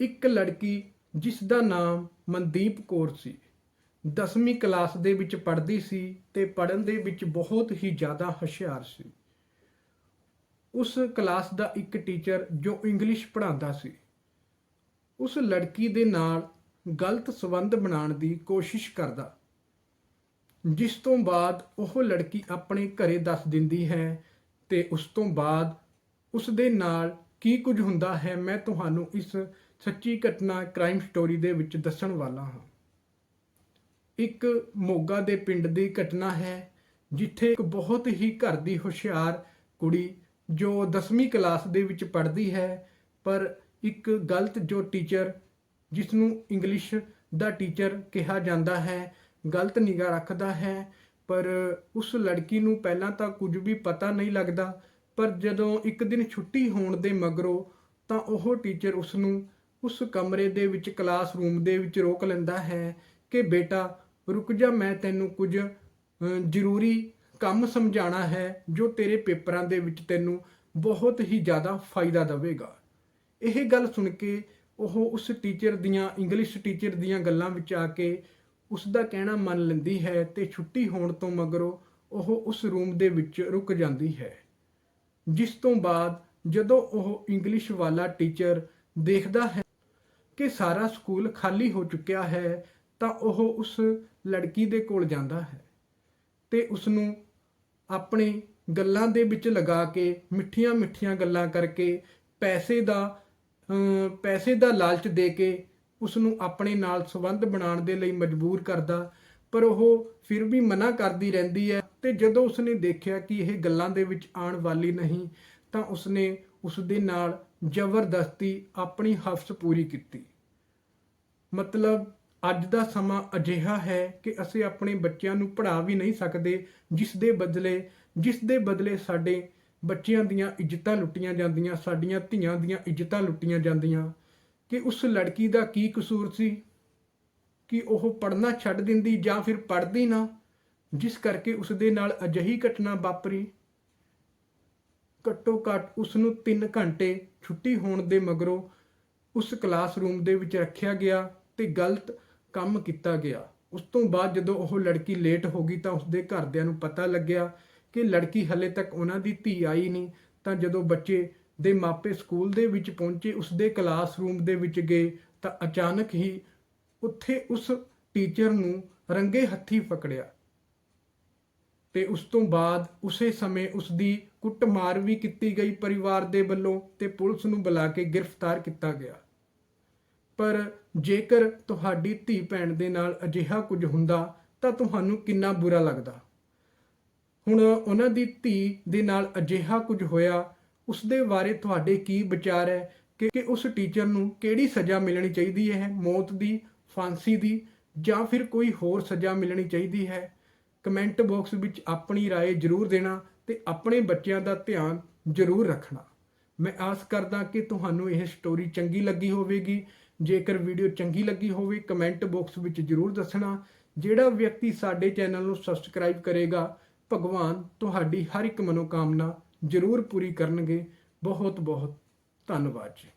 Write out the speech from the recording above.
ਇੱਕ ਲੜਕੀ ਜਿਸ ਦਾ ਨਾਮ ਮਨਦੀਪ ਕੌਰ ਸੀ। 10ਵੀਂ ਕਲਾਸ ਦੇ ਵਿੱਚ ਪੜ੍ਹਦੀ ਸੀ ਤੇ ਪੜ੍ਹਨ ਦੇ ਵਿੱਚ ਬਹੁਤ ਹੀ ਜ਼ਿਆਦਾ ਹੁਸ਼ਿਆਰ ਸੀ। ਉਸ ਕਲਾਸ ਦਾ ਇੱਕ ਟੀਚਰ ਜੋ ਇੰਗਲਿਸ਼ ਪੜ੍ਹਾਉਂਦਾ ਸੀ। ਉਸ ਲੜਕੀ ਦੇ ਨਾਲ ਗਲਤ ਸਬੰਧ ਬਣਾਉਣ ਦੀ ਕੋਸ਼ਿਸ਼ ਕਰਦਾ। ਜਿਸ ਤੋਂ ਬਾਅਦ ਉਹ ਲੜਕੀ ਆਪਣੇ ਘਰੇ ਦੱਸ ਦਿੰਦੀ ਹੈ ਤੇ ਉਸ ਤੋਂ ਬਾਅਦ ਉਸ ਦੇ ਨਾਲ ਕੀ ਕੁਝ ਹੁੰਦਾ ਹੈ ਮੈਂ ਤੁਹਾਨੂੰ ਇਸ ਸੱਚੀ ਘਟਨਾ ਕ੍ਰਾਈਮ ਸਟੋਰੀ ਦੇ ਵਿੱਚ ਦੱਸਣ ਵਾਲਾ ਹਾਂ। ਇੱਕ ਮੋਗਾ ਦੇ ਪਿੰਡ ਦੀ ਘਟਨਾ ਹੈ, ਜਿੱਥੇ ਇੱਕ ਬਹੁਤ ਹੀ ਘਰ ਦੀ ਹੁਸ਼ਿਆਰ ਕੁੜੀ ਜੋ 10ਵੀਂ ਕਲਾਸ ਦੇ ਵਿੱਚ ਪੜ੍ਹਦੀ ਹੈ, ਪਰ ਇੱਕ ਗਲਤ ਜੋ ਟੀਚਰ ਜਿਸ ਨੂੰ ਇੰਗਲਿਸ਼ ਦਾ ਟੀਚਰ ਕਿਹਾ ਜਾਂਦਾ ਹੈ, ਗਲਤ ਨਿਗਾਹ ਰੱਖਦਾ ਹੈ, ਪਰ ਉਸ ਲੜਕੀ ਨੂੰ ਪਹਿਲਾਂ ਤਾਂ ਕੁਝ ਵੀ ਪਤਾ ਨਹੀਂ ਲੱਗਦਾ, ਪਰ ਜਦੋਂ ਇੱਕ ਦਿਨ ਛੁੱਟੀ ਹੋਣ ਦੇ ਮਗਰੋਂ ਤਾਂ ਉਹ ਟੀਚਰ ਉਸ ਨੂੰ ਉਸ ਕਮਰੇ ਦੇ ਵਿੱਚ ਕਲਾਸ ਰੂਮ ਦੇ ਵਿੱਚ ਰੋਕ ਲੈਂਦਾ ਹੈ ਕਿ ਬੇਟਾ, ਰੁਕ ਜਾ, ਮੈਂ ਤੈਨੂੰ ਕੁਝ ਜ਼ਰੂਰੀ ਕੰਮ ਸਮਝਾਣਾ ਹੈ ਜੋ ਤੇਰੇ ਪੇਪਰਾਂ ਦੇ ਵਿੱਚ ਤੈਨੂੰ ਬਹੁਤ ਹੀ ਜ਼ਿਆਦਾ ਫਾਇਦਾ ਦੇਵੇਗਾ। ਇਹ ਗੱਲ ਸੁਣ ਕੇ ਉਹ ਉਸ ਟੀਚਰ ਦੀਆਂ, ਇੰਗਲਿਸ਼ ਟੀਚਰ ਦੀਆਂ ਗੱਲਾਂ ਵਿੱਚ ਆ ਕੇ ਉਸ ਦਾ ਕਹਿਣਾ ਮੰਨ ਲੈਂਦੀ ਹੈ ਤੇ ਛੁੱਟੀ ਹੋਣ ਤੋਂ ਮਗਰੋਂ ਉਹ ਉਸ ਰੂਮ ਦੇ ਵਿੱਚ ਰੁਕ ਜਾਂਦੀ ਹੈ। ਜਿਸ ਤੋਂ ਬਾਅਦ ਜਦੋਂ ਉਹ ਇੰਗਲਿਸ਼ ਵਾਲਾ ਟੀਚਰ ਦੇਖਦਾ ਹੈ ਕਿ ਸਾਰਾ ਸਕੂਲ ਖਾਲੀ ਹੋ ਚੁੱਕਿਆ ਹੈ, ਤਾਂ ਉਹ ਉਸ ਲੜਕੀ ਦੇ ਕੋਲ ਜਾਂਦਾ ਹੈ ਤੇ ਉਸ ਨੂੰ ਆਪਣੇ ਗੱਲਾਂ ਦੇ ਵਿੱਚ ਲਗਾ ਕੇ, ਮਿੱਠੀਆਂ ਮਿੱਠੀਆਂ ਗੱਲਾਂ ਕਰਕੇ, ਪੈਸੇ ਦਾ ਪੈਸੇ ਦਾ ਲਾਲਚ ਦੇ ਕੇ ਉਸ ਨੂੰ ਆਪਣੇ ਨਾਲ ਸੰਬੰਧ ਬਣਾਉਣ ਦੇ ਲਈ ਮਜਬੂਰ ਕਰਦਾ, ਪਰ ਉਹ ਫਿਰ ਵੀ ਮਨਾ ਕਰਦੀ ਰਹਿੰਦੀ ਹੈ ਤੇ ਜਦੋਂ ਉਸਨੇ ਦੇਖਿਆ ਕਿ ਇਹ ਗੱਲਾਂ ਦੇ ਵਿੱਚ ਆਉਣ ਵਾਲੀ ਨਹੀਂ, ਤਾਂ ਉਸਨੇ ਉਸ ਦੇ ਨਾਲ ਜ਼ਬਰਦਸਤੀ ਆਪਣੀ ਹਫਸ ਪੂਰੀ ਕੀਤੀ। ਮਤਲਬ ਅੱਜ ਦਾ ਸਮਾਂ ਅਜਿਹਾ ਹੈ ਕਿ ਅਸੀਂ ਆਪਣੇ ਬੱਚਿਆਂ ਨੂੰ ਪੜ੍ਹਾ ਵੀ ਨਹੀਂ ਸਕਦੇ, ਜਿਸ ਦੇ ਬਦਲੇ, ਜਿਸ ਦੇ ਬਦਲੇ ਸਾਡੇ ਬੱਚਿਆਂ ਦੀਆਂ ਇੱਜ਼ਤਾਂ ਲੁੱਟੀਆਂ ਜਾਂਦੀਆਂ, ਸਾਡੀਆਂ ਧੀਆਂ ਦੀਆਂ ਇੱਜ਼ਤਾਂ ਲੁੱਟੀਆਂ ਜਾਂਦੀਆਂ। ਕਿ ਉਸ ਲੜਕੀ ਦਾ ਕੀ ਕਸੂਰ ਸੀ? ਕਿ ਉਹ ਪੜ੍ਹਨਾ ਛੱਡ ਦਿੰਦੀ ਜਾਂ ਫਿਰ ਪੜ੍ਹਦੀ ਨਾ, ਜਿਸ ਕਰਕੇ ਉਸ ਦੇ ਨਾਲ ਅਜਿਹੀ ਘਟਨਾ ਵਾਪਰੀ। ਘੱਟੋ ਘੱਟ ਉਸ ਨੂੰ 3 ਘੰਟੇ ਛੁੱਟੀ ਹੋਣ ਦੇ ਮਗਰੋਂ ਉਸ ਕਲਾਸਰੂਮ ਦੇ ਵਿੱਚ ਰੱਖਿਆ ਗਿਆ ਤੇ ਗਲਤ ਕੰਮ ਕੀਤਾ ਗਿਆ। ਉਸ ਤੋਂ ਬਾਅਦ ਜਦੋਂ ਉਹ ਲੜਕੀ ਲੇਟ ਹੋ ਗਈ ਤਾਂ ਉਸਦੇ ਘਰਦਿਆਂ ਨੂੰ ਪਤਾ ਲੱਗਿਆ ਕਿ ਲੜਕੀ ਹਲੇ ਤੱਕ ਉਹਨਾਂ ਦੀ ਧੀ ਆਈ ਨਹੀਂ। ਤਾਂ ਜਦੋਂ ਬੱਚੇ ਦੇ ਮਾਪੇ ਸਕੂਲ ਦੇ ਵਿੱਚ ਪਹੁੰਚੇ, ਉਸਦੇ ਕਲਾਸਰੂਮ ਦੇ ਵਿੱਚ ਗਏ ਤਾਂ ਅਚਾਨਕ ਹੀ ਉੱਥੇ ਉਸ ਟੀਚਰ ਨੂੰ ਰੰਗੇ ਹੱਥੀ ਪਕੜਿਆ ਤੇ ਉਸ ਤੋਂ ਬਾਅਦ ਉਸੇ ਸਮੇਂ ਉਸ ਦੀ ਕੁੱਟਮਾਰ ਵੀ ਕੀਤੀ ਗਈ ਪਰਿਵਾਰ ਦੇ ਵੱਲੋਂ ਤੇ ਪੁਲਿਸ ਨੂੰ ਬੁਲਾ ਕੇ ਗ੍ਰਿਫਤਾਰ ਕੀਤਾ ਗਿਆ। ਪਰ ਜੇਕਰ ਤੁਹਾਡੀ ਧੀ ਭੈਣ ਦੇ ਨਾਲ ਅਜਿਹਾ ਕੁਝ ਹੁੰਦਾ ਤਾਂ ਤੁਹਾਨੂੰ ਕਿੰਨਾ ਬੁਰਾ ਲੱਗਦਾ? ਹੁਣ ਉਹਨਾਂ ਦੀ ਧੀ ਦੇ ਨਾਲ ਅਜਿਹਾ ਕੁਝ ਹੋਇਆ, ਉਸ ਦੇ ਬਾਰੇ ਤੁਹਾਡੇ ਕੀ ਵਿਚਾਰ ਹੈ ਕਿ ਕਿ ਉਸ ਟੀਚਰ ਨੂੰ ਕਿਹੜੀ ਸਜ਼ਾ ਮਿਲਣੀ ਚਾਹੀਦੀ ਹੈ? ਮੌਤ ਦੀ, ਫਾਂਸੀ ਦੀ ਜਾਂ ਫਿਰ ਕੋਈ ਹੋਰ ਸਜ਼ਾ ਮਿਲਣੀ ਚਾਹੀਦੀ ਹੈ? ਕਮੈਂਟ ਬਾਕਸ ਵਿੱਚ ਆਪਣੀ رائے ਜ਼ਰੂਰ ਦੇਣਾ ਤੇ ਆਪਣੇ ਬੱਚਿਆਂ ਦਾ ਧਿਆਨ ਜ਼ਰੂਰ ਰੱਖਣਾ ਮੈਂ ਆਸ ਕਰਦਾ ਕਿ ਤੁਹਾਨੂੰ ਇਹ ਸਟੋਰੀ ਚੰਗੀ ਲੱਗੀ ਹੋਵੇਗੀ ਜੇਕਰ ਵੀਡੀਓ ਚੰਗੀ ਲੱਗੀ ਹੋਵੇ ਕਮੈਂਟ ਬਾਕਸ ਵਿੱਚ ਜ਼ਰੂਰ ਦੱਸਣਾ ਜਿਹੜਾ ਵਿਅਕਤੀ ਸਾਡੇ ਚੈਨਲ ਨੂੰ ਸਬਸਕ੍ਰਾਈਬ ਕਰੇਗਾ ਭਗਵਾਨ ਤੁਹਾਡੀ ਹਰ ਇੱਕ ਮਨੋਕਾਮਨਾ ਜ਼ਰੂਰ ਪੂਰੀ ਕਰਨਗੇ ਬਹੁਤ ਬਹੁਤ ਧੰਨਵਾਦ ਜੀ